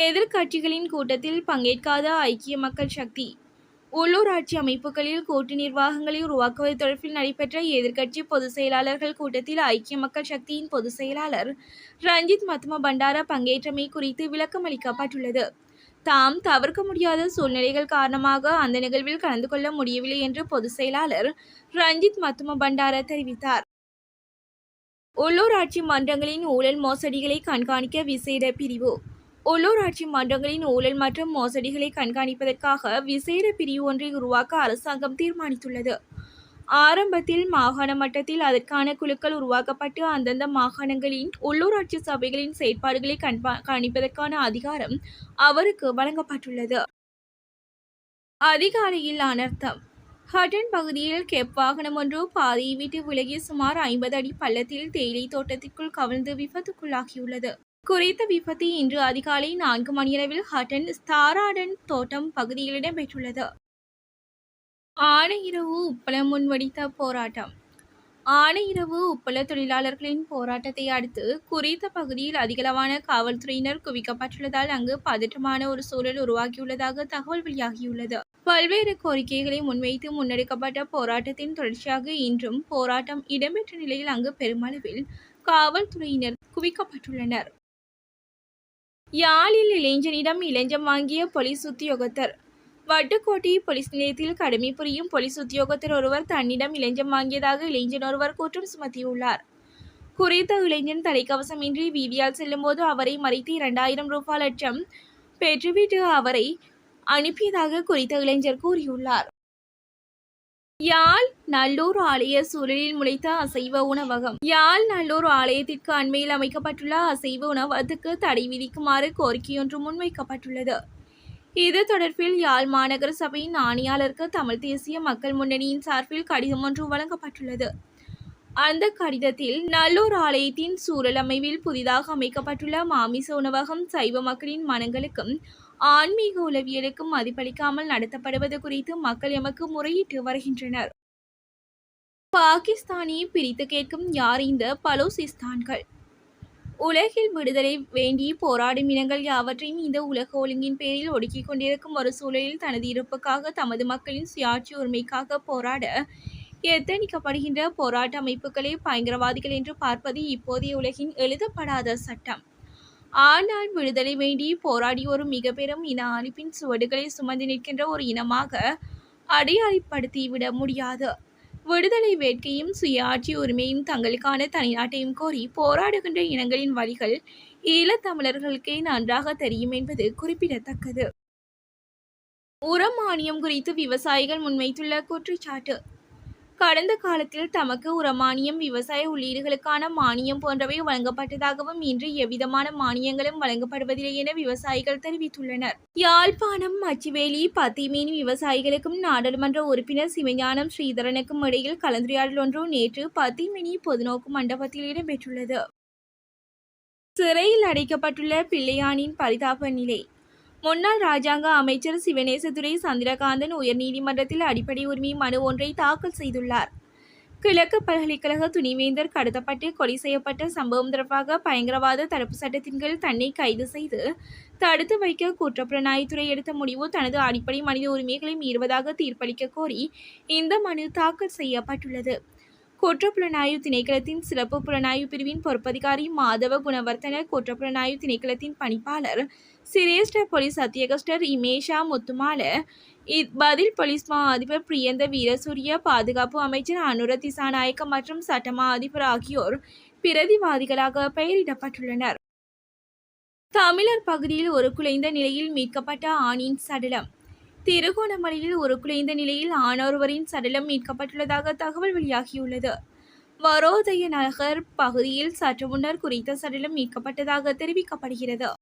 எதிர்க்கட்சிகளின் கூட்டத்தில் பங்கேற்காத ஐக்கிய மக்கள் சக்தி. உள்ளூராட்சி அமைப்புகளில் கூட்டு நிர்வாகங்களை உருவாக்குவது தொடர்பில் நடைபெற்ற எதிர்க்கட்சி பொதுச் செயலாளர்கள் கூட்டத்தில் ஐக்கிய மக்கள் சக்தியின் பொதுச் செயலாளர் ரஞ்சித் மத்ம பண்டார பங்கேற்றமை குறித்து விளக்கம் அளிக்கப்பட்டுள்ளது. தாம் தவிர்க்க முடியாத சூழ்நிலைகள் காரணமாக அந்த நிகழ்வில் கலந்து கொள்ள முடியவில்லை என்று பொதுச் செயலாளர் ரஞ்சித் மத்தும பண்டார தெரிவித்தார். உள்ளூராட்சி மன்றங்களின் ஊழல் மோசடிகளை கண்காணிக்க விசேட பிரிவு உள்ளூராட்சி மன்றங்களின் ஊழல் மற்றும் மோசடிகளை கண்காணிப்பதற்காக விசேட பிரிவு ஒன்றை உருவாக்க அரசாங்கம் தீர்மானித்துள்ளது. ஆரம்பத்தில் மாகாண மட்டத்தில் அதற்கான குழுக்கள் உருவாக்கப்பட்டு அந்தந்த மாகாணங்களின் உள்ளூராட்சி சபைகளின் செயற்பாடுகளை கண்காணிப்பதற்கான அதிகாரம் அவருக்கு வழங்கப்பட்டுள்ளது. அதிகாலையில் அனர்த்தம். ஹட்டன் பகுதியில் கெப் வாகனம் ஒன்று பாதையை விட்டு விலகி சுமார் ஐம்பது அடி பள்ளத்தில் தேயிலை தோட்டத்திற்குள் கவிழ்ந்து விபத்துக்குள்ளாகியுள்ளது. குறித்த விபத்து இன்று அதிகாலை நான்கு மணியளவில் ஹட்டன் ஸ்தாராடன் தோட்டம் பகுதியில் இடம்பெற்றுள்ளது. ஆணையிரவு உப்பளம் முன்வடித்த போராட்டம். ஆணையிரவு உப்பள தொழிலாளர்களின் போராட்டத்தை அடுத்து குறித்த பகுதியில் அதிகளவான காவல்துறையினர் குவிக்கப்பட்டுள்ளதால் அங்கு பதற்றமான ஒரு சூழல் உருவாகியுள்ளதாக தகவல் வெளியாகியுள்ளது. பல்வேறு கோரிக்கைகளை முன்வைத்து முன்னெடுக்கப்பட்ட போராட்டத்தின் தொடர்ச்சியாக இன்றும் போராட்டம் இடம்பெற்ற நிலையில் அங்கு பெருமளவில் காவல்துறையினர் குவிக்கப்பட்டுள்ளனர். யாழில் இளைஞனிடம் இளைஞம் வாங்கிய போலீஸ் உத்தியோகத்தர். வட்டுக்கோட்டை போலீஸ் நிலையத்தில் கடமை புரியும் போலீஸ் உத்தியோகத்தர் ஒருவர் தன்னிடம் இளைஞம் வாங்கியதாக இளைஞன் ஒருவர் குற்றம் சுமத்தியுள்ளார். குறித்த இளைஞன் தலைக்கவசமின்றி வீதியால் செல்லும்போது அவரை மறைத்து இரண்டாயிரம் ரூபாய் லட்சம் பெற்றுவிட்டு அவரை அனுப்பியதாக குறித்த இளைஞர் கூறியுள்ளார். யாழ் நல்லூர் ஆலய சூழலில் முளைத்த அசைவ உணவகம். யாழ் நல்லூர் ஆலயத்திற்கு அண்மையில் அமைக்கப்பட்டுள்ள அசைவ உணவகத்துக்கு தடை விதிக்குமாறு கோரிக்கையொன்று முன்வைக்கப்பட்டுள்ளது. இது தொடர்பில் யாழ் மாநகர சபையின் ஆணையாளருக்கு தமிழ் தேசிய மக்கள் முன்னணியின் சார்பில் கடிதம் ஒன்று வழங்கப்பட்டுள்ளது. அந்த கடிதத்தில் நல்லூர் ஆலயத்தின் சூழல் அமைவில் புதிதாக அமைக்கப்பட்டுள்ள மாமிச உணவகம் சைவ மக்களின் மனங்களுக்கும் ஆன்மீக உளவியலுக்கும் மதிப்பளிக்காமல் நடத்தப்படுவது குறித்து மக்கள் எமக்கு முறையிட்டு வருகின்றனர். பாகிஸ்தானியை பிரித்து கேட்கும் யார் இந்த பலோசிஸ்தான்கள்? உலகில் விடுதலை வேண்டி போராடும் இனங்கள் யாவற்றையும் இந்த உலக ஒழுங்கின் பேரில் ஒடுக்கிக் கொண்டிருக்கும் ஒரு சூழலில் தனது இருப்புக்காக தமது மக்களின் சுயாட்சி உரிமைக்காக போராட எத்தனிக்கப்படுகின்ற போராட்ட அமைப்புகளே பயங்கரவாதிகள் என்று பார்ப்பது இப்போதைய உலகின் எழுதப்படாத சட்டம். ஆனால் விடுதலை வேண்டி போராடி ஒரு மிக பெரும் இன அழிப்பின் சுவடுகளை சுமந்து நிற்கின்ற ஒரு இனமாக அடையாளப்படுத்திவிட முடியாது. விடுதலை வேட்கையும் சுயாட்சி உரிமையும் தங்களுக்கான தனிநாட்டையும் கோரி போராடுகின்ற இனங்களின் வழிகள் ஈழத்தமிழர்களுக்கே நன்றாக தெரியும் என்பது குறிப்பிடத்தக்கது. உரமானியம் குறித்து விவசாயிகள் முன்வைத்துள்ள குற்றச்சாட்டு. கடந்த காலத்தில் தமக்கு உரமானியம் விவசாய உள்ளீடுகளுக்கான மானியம் போன்றவை வழங்கப்பட்டதாகவும் இன்று எவ்விதமான மானியங்களும் வழங்கப்படுவதில்லை என விவசாயிகள் தெரிவித்துள்ளனர். யாழ்ப்பாணம் மச்சிவேலி பத்திமீன் விவசாயிகளுக்கும் நாடாளுமன்ற உறுப்பினர் சிவஞானம் ஸ்ரீதரனுக்கும் இடையில் கலந்துரையாடல் ஒன்று நேற்று பத்திமினி பொதுநோக்கு மண்டபத்தில் இடம்பெற்றுள்ளது. சிறையில் அடைக்கப்பட்டுள்ள பிள்ளையானின் பரிதாப நிலை. முன்னாள் ராஜாங்க அமைச்சர் சிவனேசதுரை சந்திரகாந்தன் உயர்நீதிமன்றத்தில் அடிப்படை உரிமை மனு ஒன்றை தாக்கல் செய்துள்ளார். கிழக்கு பல்கலைக்கழக துணைவேந்தர் கடத்தப்பட்டு கொலை செய்யப்பட்ட சம்பவம் தொடர்பாக பயங்கரவாத தடுப்பு சட்டத்தின் கீழ் தன்னை கைது செய்து தடுத்து வைக்க குற்றப்புலனாய்வுத்துறை எடுத்த முடிவு தனது அடிப்படை மனித உரிமைகளை மீறுவதாக தீர்ப்பளிக்க கோரி இந்த மனு தாக்கல் செய்யப்பட்டுள்ளது. குற்றப்புலனாய்வு திணைக்களத்தின் சிறப்பு புலனாய்வு பிரிவின் பொறுப்பதிகாரி மாதவ குணவர்த்தன குற்றப்புலனாய்வு திணைக்களத்தின் பணிப்பாளர் சிரேஷ்ட போலீஸ் அத்தியகஸ்டர் இமேஷா முத்துமால பதில் போலீஸ் மா அதிபர் பிரியந்த வீரசூரிய பாதுகாப்பு அமைச்சர் அனுர திசாநாயக்க மற்றும் சட்டமா அதிபர் ஆகியோர் பிரதிவாதிகளாக பெயரிடப்பட்டுள்ளனர். தமிழர் பகுதியில் ஒரு குலைந்த நிலையில் மீட்கப்பட்ட ஆணின் சடலம். திருகோணமலையில் ஒரு குலைந்த நிலையில் ஆணொருவரின் சடலம் மீட்கப்பட்டுள்ளதாக தகவல் வெளியாகியுள்ளது. வரோதய நகர் பகுதியில் சற்று முன்னர் குறித்த சடலம் மீட்கப்பட்டதாக தெரிவிக்கப்படுகிறது.